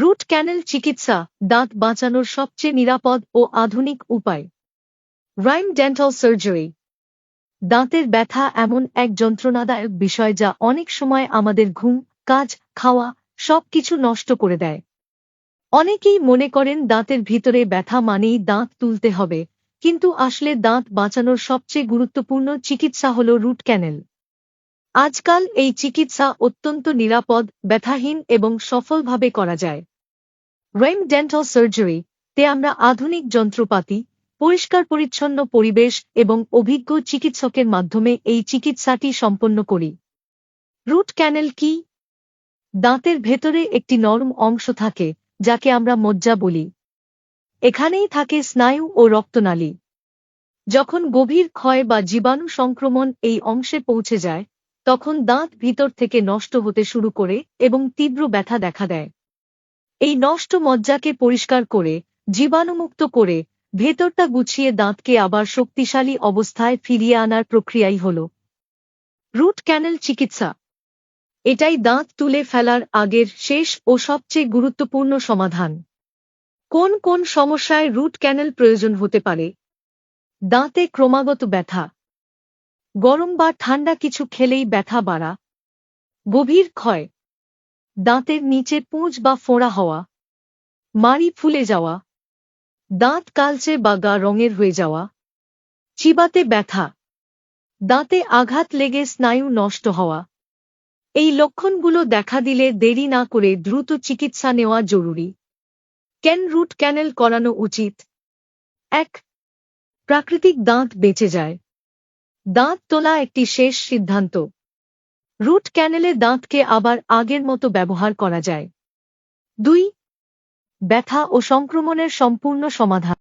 Root canal চিকিৎসা, দাঁত বাঁচানোর সবচেয়ে নিরাপদ ও আধুনিক উপায়। রাইম ডেন্টাল সার্জারি দাঁতের ব্যথা এমন এক যন্ত্রণাদায়ক বিষয় যা অনেক সময় আমাদের ঘুম, কাজ, খাওয়া, সবকিছু নষ্ট করে দেয়। অনেকেই মনে করেন দাঁতের ভিতরে ব্যথা মানেই দাঁত তুলতে হবে, কিন্তু আসলে দাঁত বাঁচানোর সবচেয়ে গুরুত্বপূর্ণ চিকিৎসা হল রুট ক্যানেল। আজকাল এই চিকিৎসা অত্যন্ত নিরাপদ, ব্যথাহীন এবং সফলভাবে করা যায়। রেম ডেন্টাল সার্জারি তে আমরা আধুনিক যন্ত্রপাতি, পরিষ্কার পরিচ্ছন্ন পরিবেশ এবং অভিজ্ঞ চিকিৎসকের মাধ্যমে এই চিকিৎসাটি সম্পন্ন করি। রুট ক্যানেল কি? দাঁতের ভেতরে একটি নরম অংশ থাকে, যাকে আমরা মজ্জা বলি। এখানেই থাকে স্নায়ু ও রক্তনালী। যখন গভীর ক্ষয় বা জীবাণু সংক্রমণ এই অংশে পৌঁছে যায়, তখন দাঁত ভিতর থেকে নষ্ট হতে শুরু করে এবং তীব্র ব্যথা দেখা দেয়। এই নষ্ট মজ্জাকে পরিষ্কার করে, জীবাণুমুক্ত করে, ভেতরটা গুছিয়ে দাঁতকে আবার শক্তিশালী অবস্থায় ফিরিয়ে আনার প্রক্রিয়াই হল। রুট ক্যানেল চিকিৎসা। এটাই দাঁত তুলে ফেলার আগের শেষ ও সবচেয়ে গুরুত্বপূর্ণ সমাধান। কোন কোন সমস্যায় রুট ক্যানেল প্রয়োজন হতে পারে? দাঁতে ক্রমাগত ব্যথা। গরম বা ঠান্ডা কিছু খেলেই ব্যথা বাড়া। গভীর ক্ষয়। দাঁতের নিচে পুঁজ বা ফোঁড়া হওয়া, মাড়ি ফুলে যাওয়া, দাঁত কালচে বা গা রঙের হয়ে যাওয়া, চিবাতে ব্যথা, দাঁতে আঘাত লেগে স্নায়ু নষ্ট হওয়া। এই লক্ষণগুলো দেখা দিলে দেরি না করে দ্রুত চিকিৎসা নেওয়া জরুরি। কেন রুট ক্যানেল করানো উচিত। এক, প্রাকৃতিক দাঁত বেঁচে যায়। দাঁত তোলা একটি শেষ সিদ্ধান্ত। রুট ক্যানেলে দাঁতকে আবার আগের মতো ব্যবহার করা যায়। দুই, ব্যথা ও সংক্রমণের সম্পূর্ণ সমাধান।